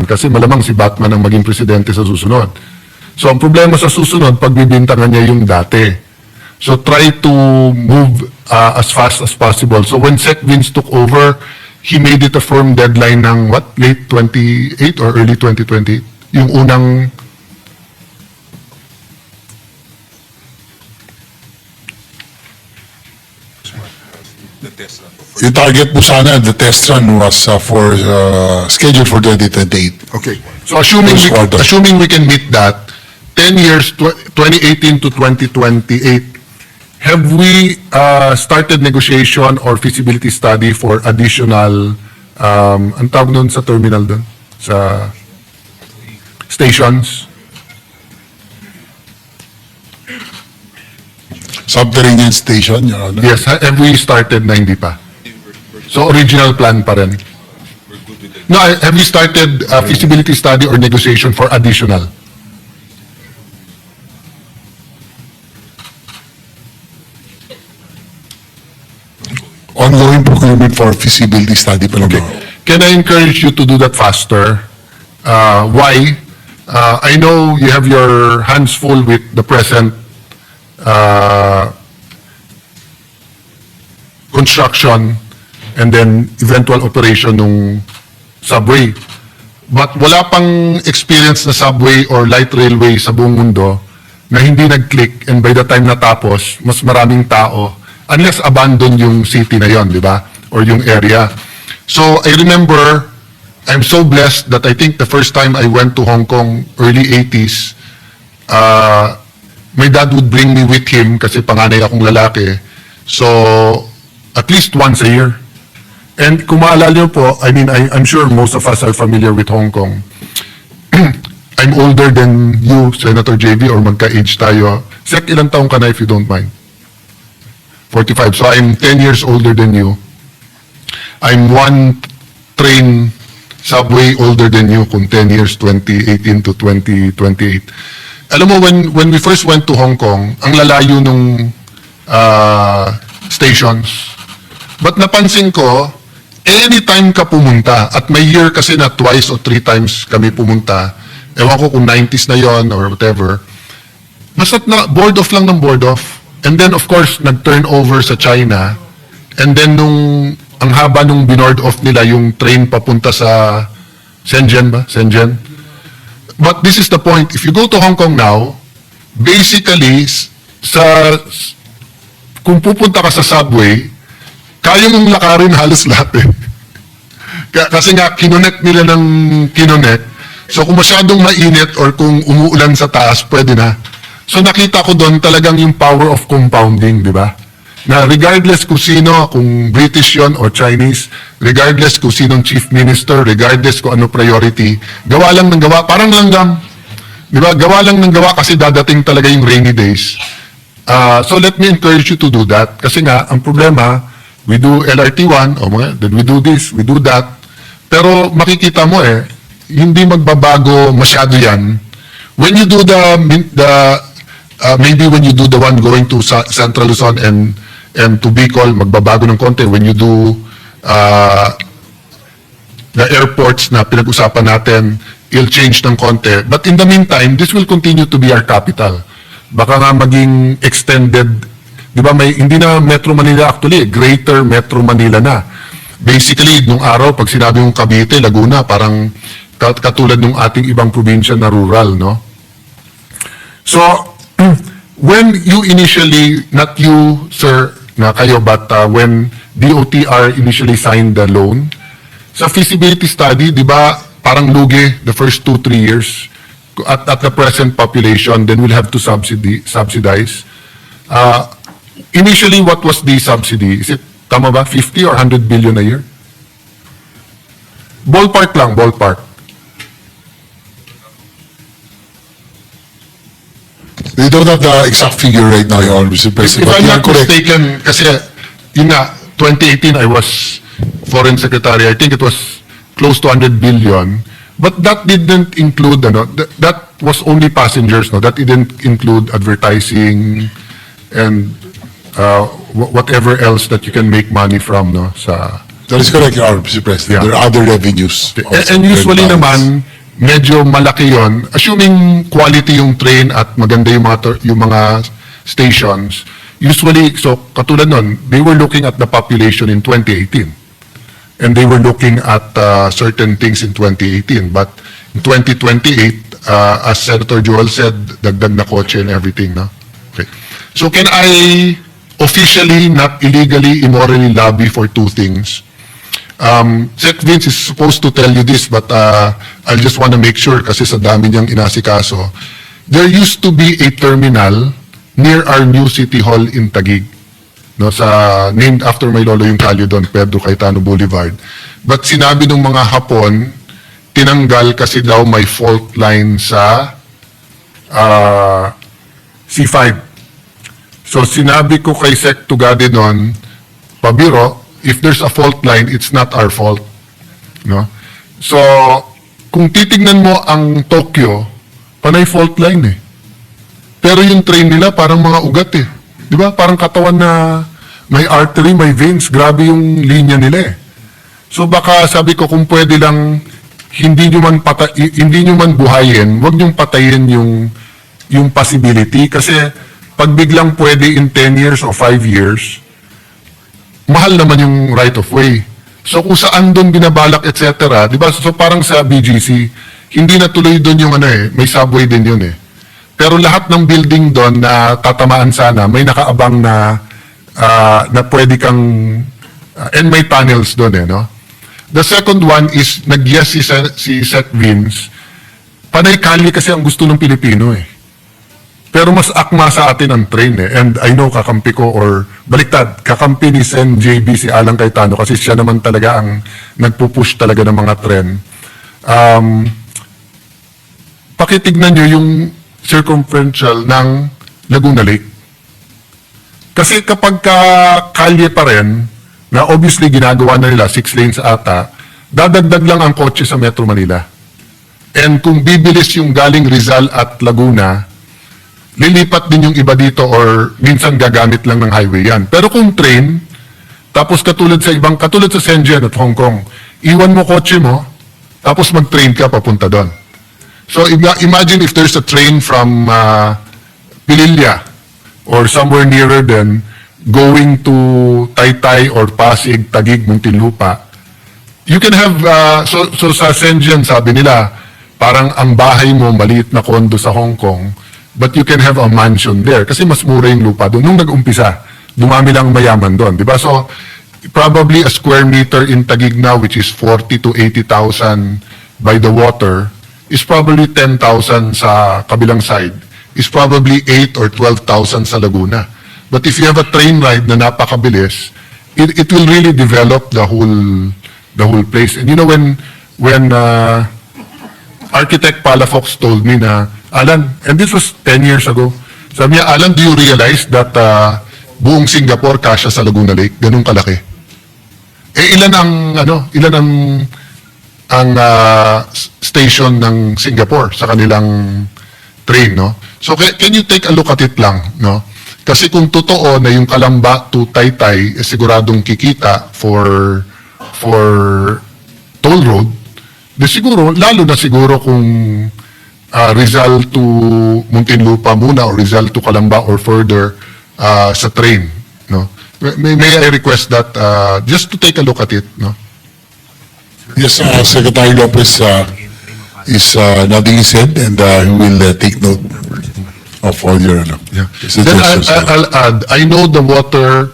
Batman kasi malamang si Batman ang maging presidente sa susunod. So ang problema sa susunod, pagbibintangan niya yung dati. So try to move uh, as fast as possible. So when Sec Vince took over, he made it a firm deadline ng what, late 28 or early 2020? Yung unang Yung target po sana, the test run was uh, for, uh, scheduled for 2028. Okay. So assuming we, assuming we can meet that, 10 years, tw- 2018 to 2028, have we uh, started negotiation or feasibility study for additional, um, ang tawag nun sa terminal doon? Sa stations? Subterranean station, Your Honor. Yes, ha- have we started na hindi pa? So original plan pa rin? No, I- have you started uh, feasibility study or negotiation for additional? Ongoing procurement for feasibility study pa lang. Okay. Can I encourage you to do that faster? Uh, why? Uh, I know you have your hands full with the present uh, construction and then eventual operation ng subway. But wala pang experience na subway or light railway sa buong mundo na hindi nag-click and by the time natapos, mas maraming tao unless abandon yung city na yon, di ba? Or yung area. So I remember, I'm so blessed that I think the first time I went to Hong Kong, early 80s, uh, my dad would bring me with him kasi panganay akong lalaki. So, at least once a year. And kung maalala niyo po, I mean, I, I'm sure most of us are familiar with Hong Kong. I'm older than you, Senator JB, or magka-age tayo. Sek, ilang taong ka na if you don't mind? 45. So I'm 10 years older than you. I'm one train subway older than you kung 10 years, 2018 to 2028. Alam mo, when, when we first went to Hong Kong, ang lalayo nung ah, stations. But napansin ko, anytime ka pumunta, at may year kasi na twice or three times kami pumunta, ewan ko kung 90s na yon or whatever, basta na board off lang ng board off. And then of course, nag-turn over sa China. And then nung ang haba nung binoard off nila yung train papunta sa Shenzhen ba? Shenzhen. But this is the point. If you go to Hong Kong now, basically sa kung pupunta ka sa subway, kaya mong lakarin halos lahat eh. Ka- Kasi nga, kinonek nila ng kinonek. So kung masyadong mainit or kung umuulan sa taas, pwede na. So nakita ko doon talagang yung power of compounding, di ba? Na regardless kung sino, kung British yon or Chinese, regardless kung sinong chief minister, regardless kung ano priority, gawa lang ng gawa, parang langgam. Di ba? Gawa lang ng gawa kasi dadating talaga yung rainy days. Ah, so let me encourage you to do that. Kasi nga, ang problema, we do LRT1, o mga, then we do this, we do that. Pero makikita mo eh, hindi magbabago masyado yan. When you do the, the uh, maybe when you do the one going to Sa- Central Luzon and and to Bicol, magbabago ng konti. When you do uh, the airports na pinag-usapan natin, it'll change ng konti. But in the meantime, this will continue to be our capital. Baka nga maging extended, di ba may, hindi na Metro Manila actually, Greater Metro Manila na. Basically, nung araw, pag sinabi mong Cavite, Laguna, parang kat- katulad ng ating ibang probinsya na rural, no? So, when you initially, not you, sir, na kayo, but uh, when DOTR initially signed the loan, sa feasibility study, di ba, parang lugi the first two, three years at, at the present population, then we'll have to subsidy, subsidize. Uh, initially, what was the subsidy? Is it, tama ba, 50 or 100 billion a year? Ballpark lang, ballpark. We don't have the exact figure right now, Your Honor, Mr. If, President. if but I'm not correct. mistaken, kasi yun nga, 2018 I was foreign secretary. I think it was close to 100 billion. But that didn't include, ano, that, that was only passengers, no? That didn't include advertising and uh, wh- whatever else that you can make money from, no? Sa, That is correct, Your Honor, Mr. President. Yeah. There are other revenues. And, also and usually naman, medyo malaki yon. Assuming quality yung train at maganda yung mga, ter- yung mga stations, usually, so katulad nun, they were looking at the population in 2018. And they were looking at uh, certain things in 2018. But in 2028, uh, as Senator Joel said, dagdag na kotse and everything, no? Okay. So can I officially, not illegally, immorally lobby for two things? Um, Sec Vince is supposed to tell you this, but uh, I just want to make sure kasi sa dami niyang inasikaso. There used to be a terminal near our new city hall in Taguig. No, sa named after my lolo yung kalye doon, Pedro Cayetano Boulevard. But sinabi ng mga Hapon, tinanggal kasi daw may fault line sa ah, C5. So sinabi ko kay Sec Tugade noon, pabiro, if there's a fault line, it's not our fault. No? So, kung titignan mo ang Tokyo, panay fault line eh. Pero yung train nila parang mga ugat eh. Di ba? Parang katawan na may artery, may veins. Grabe yung linya nila eh. So baka sabi ko kung pwede lang hindi nyo man pata hindi nyo man buhayin, wag nyo patayin yung yung possibility kasi pag biglang pwede in 10 years or 5 years, mahal naman yung right of way. So kung saan doon binabalak, etc. Di ba? So parang sa BGC, hindi natuloy doon yung ano eh, may subway din yun eh. Pero lahat ng building doon na tatamaan sana, may nakaabang na ah, na pwede kang ah, and may tunnels doon eh, no? The second one is nag-yes si, si Seth Vince. Panay kali kasi ang gusto ng Pilipino eh. Pero mas akma sa atin ang train eh. And I know kakampi ko or baliktad, kakampi ni Sen JB si Alang Cayetano kasi siya naman talaga ang nagpupush talaga ng mga tren. Um, pakitignan nyo yung circumferential ng Laguna Lake. Kasi kapag ka kalye pa rin, na obviously ginagawa na nila, six lanes ata, dadagdag lang ang kotse sa Metro Manila. And kung bibilis yung galing Rizal at Laguna, lilipat din yung iba dito or minsan gagamit lang ng highway yan. Pero kung train, tapos katulad sa ibang, katulad sa Shenzhen at Hong Kong, iwan mo kotse mo, tapos mag-train ka papunta doon. So ima- imagine if there's a train from uh, Pililla or somewhere nearer than going to Taytay or Pasig, Taguig, Muntinlupa, you can have, uh, so, so sa Shenzhen, sabi nila, parang ang bahay mo, maliit na kondo sa Hong Kong, but you can have a mansion there kasi mas mura yung lupa doon. Nung nag-umpisa, dumami lang ang mayaman doon, di ba? So, probably a square meter in Taguig which is 40 to 80,000 by the water, is probably 10,000 sa kabilang side, is probably 8 or 12,000 sa Laguna. But if you have a train ride na napakabilis, it, it will really develop the whole the whole place. And you know when when uh, architect Palafox told me na, Alan, and this was 10 years ago, sabi niya, Alan, do you realize that uh, buong Singapore kasya sa Laguna Lake, ganun kalaki? Eh ilan ang ano, ilan ang ang uh, station ng Singapore sa kanilang train, no? So can you take a look at it lang, no? Kasi kung totoo na yung Kalamba to Taytay eh, siguradong kikita for for toll road, de siguro lalo na siguro kung uh, Rizal to Muntinlupa muna or Rizal to Kalamba or further uh, sa train, no? May, may I request that uh, just to take a look at it, no? Yes, uh, Secretary Lopez uh, is uh, nodding his head and uh, he will uh, take note of all your ano, Yeah. Then. I- I'll add, I know the water,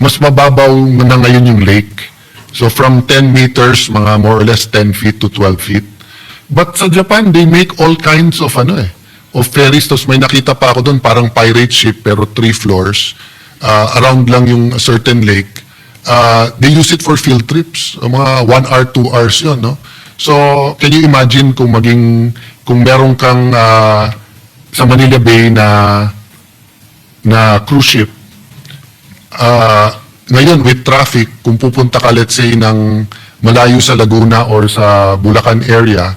mas mababaw na ngayon yung lake. So from 10 meters, mga more or less 10 feet to 12 feet. But sa Japan, they make all kinds of ano eh, of ferries. Tapos may nakita pa ako doon, parang pirate ship, pero three floors. Uh, around lang yung certain lake. Uh, they use it for field trips. Uh, Mga 1 hour, 2 hours yun, no? So, can you imagine kung maging, kung meron kang uh, sa Manila Bay na na cruise ship, ah, ngayon with traffic, kung pupunta ka let's say ng malayo sa Laguna or sa Bulacan area,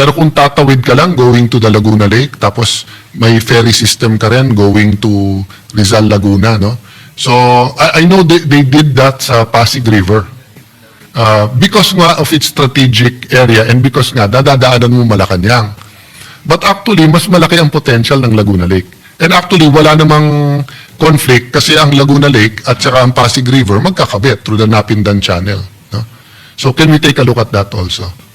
pero kung tatawid ka lang going to the Laguna Lake, tapos may ferry system ka rin going to Rizal Laguna, no? So, I, I know they, they did that sa Pasig River. Uh, because nga of its strategic area and because nga dadadaanan mo Malacanang. But actually, mas malaki ang potential ng Laguna Lake. And actually, wala namang conflict kasi ang Laguna Lake at saka ang Pasig River magkakabit through the Napindan Channel. No? So can we take a look at that also?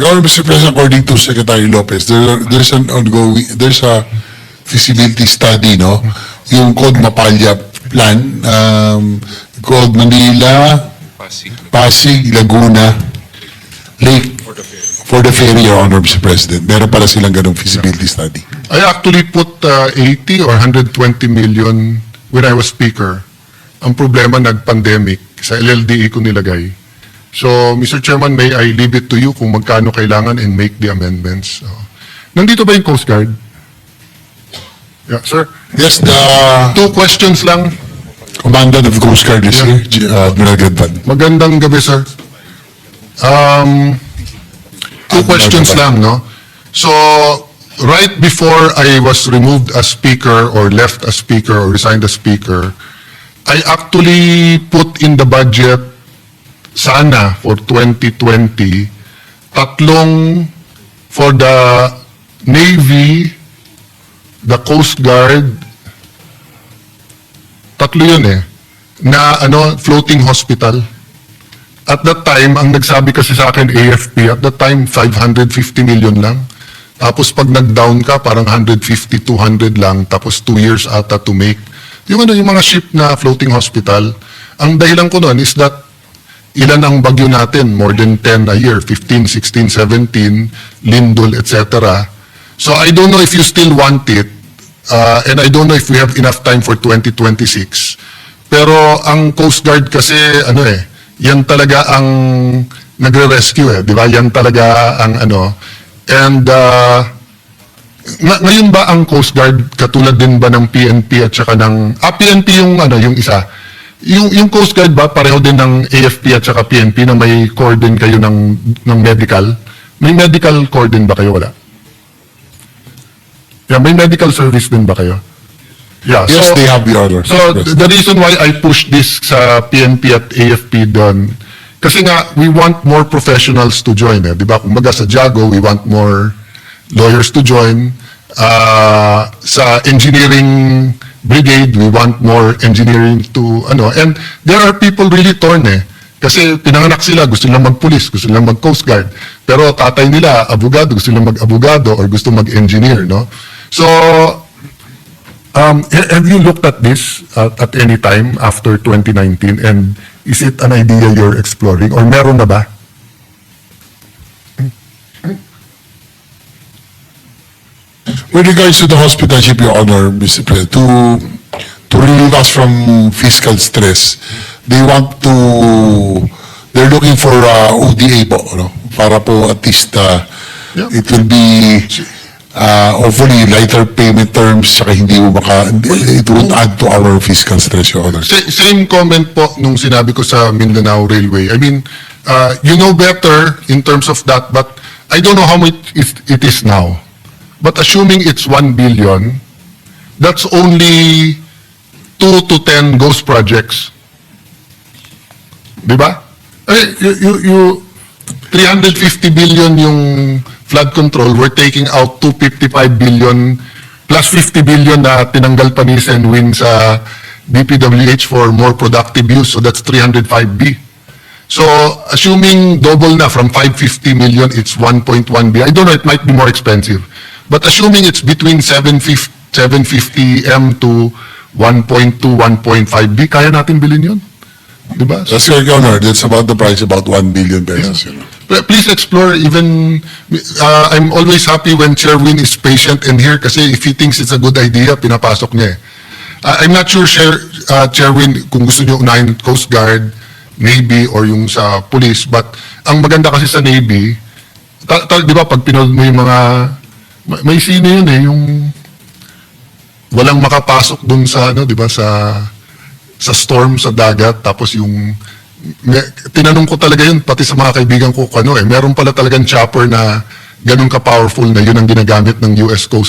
Your Honor, Mr. President, according to Secretary Lopez, there, there's an ongoing, there's a feasibility study, no? Yung Code Mapalya plan, um, Code Manila, Pasig, Laguna, Lake, for the ferry, Your Honor, Mr. President. Meron pala silang ganong feasibility study. I actually put uh, 80 or 120 million when I was speaker. Ang problema, nag-pandemic. Sa LLDE ko nilagay. So, Mr. Chairman, may I leave it to you kung magkano kailangan and make the amendments. So, nandito ba yung Coast Guard? Yeah, sir. Yes, the Two questions lang. Commandant of Coast Guard is here, G- uh, Admiral. Magandang gabi, sir. Um, two questions lang, no? So, right before I was removed as speaker or left as speaker or resigned as speaker, I actually put in the budget sana for 2020 tatlong for the Navy, the Coast Guard, tatlo yun eh, na ano, floating hospital. At that time, ang nagsabi kasi sa akin, AFP, at that time, 550 million lang. Tapos pag nag-down ka, parang 150, 200 lang. Tapos 2 years ata to make. Yung ano, yung mga ship na floating hospital, ang dahilan ko nun is that ilan ang bagyo natin? More than 10 a year, 15, 16, 17, Lindol, etc. So I don't know if you still want it, uh, and I don't know if we have enough time for 2026. Pero ang Coast Guard kasi, ano eh, yan talaga ang nagre-rescue eh, di ba? Yan talaga ang ano. And uh, nga- ngayon ba ang Coast Guard katulad din ba ng PNP at saka ng ah PNP yung ano yung isa yung yung Coast Guard ba pareho din ng AFP at saka PNP na may core din kayo ng ng medical may medical core din ba kayo wala Yeah, may medical service din ba kayo Yeah, Yes, so- they have, Your Honor. So. President. the reason why I push this sa PNP at AFP doon, kasi nga, we want more professionals to join eh. Di ba? Kumbaga sa Jago, we want more lawyers to join. Ah, sa engineering brigade, we want more engineering to, ano, and there are people really torn eh. Kasi pinanganak sila, gusto nilang mag-police, gusto nilang mag-coast guard. Pero tatay nila, abogado, gusto nilang mag-abogado or gusto mag-engineer, no? So, Um, ha- have you looked at this uh, at any time after 2019 and is it an idea you're exploring or meron na ba? With regards to the hospital ship, Your Honor, Mr. President, to, to relieve us from fiscal stress, they want to, they're looking for uh, ODA po, no? para po at least uh, Yeah. it will be uh, hopefully lighter payment terms, saka hindi mo baka, it won't add to our fiscal stress, Your Honor. Sa- same comment po nung sinabi ko sa Mindanao Railway. I mean, uh, you know better in terms of that but I don't know how much it, it is now. But assuming it's 1 billion, that's only 2 to 10 ghost projects. Di ba? Eh, you, you, you, 350 billion yung flood control, we're taking out 255 billion plus 50 billion na tinanggal pa ni Senwin sa DPWH for more productive use. So that's 305B. So assuming double na from 550 million, it's 1.1 billion. I don't know, it might be more expensive. But assuming it's between 750, 750 M to 1.2, 1.5 B, kaya natin bilhin yun. Di ba? So, That's correct, Your Honor. That's about the price, about 1 billion pesos. you know. But Please explore even, uh, I'm always happy when Chairwin is patient and here kasi if he thinks it's a good idea, pinapasok niya eh. Uh, I'm not sure, Chair, uh, Chairwin, kung gusto niyo unahin Coast Guard, Navy, or yung sa police, but ang maganda kasi sa Navy, ta, ta- di ba pag pinanood mo yung mga, may, may sino yun eh, yung walang makapasok dun sa, ano, di ba, sa, sa storm sa dagat, tapos yung me, tinanong ko talaga yun, pati sa mga kaibigan ko, ano eh, meron pala talagang chopper na ganun ka-powerful na yun ang ginagamit ng US Coast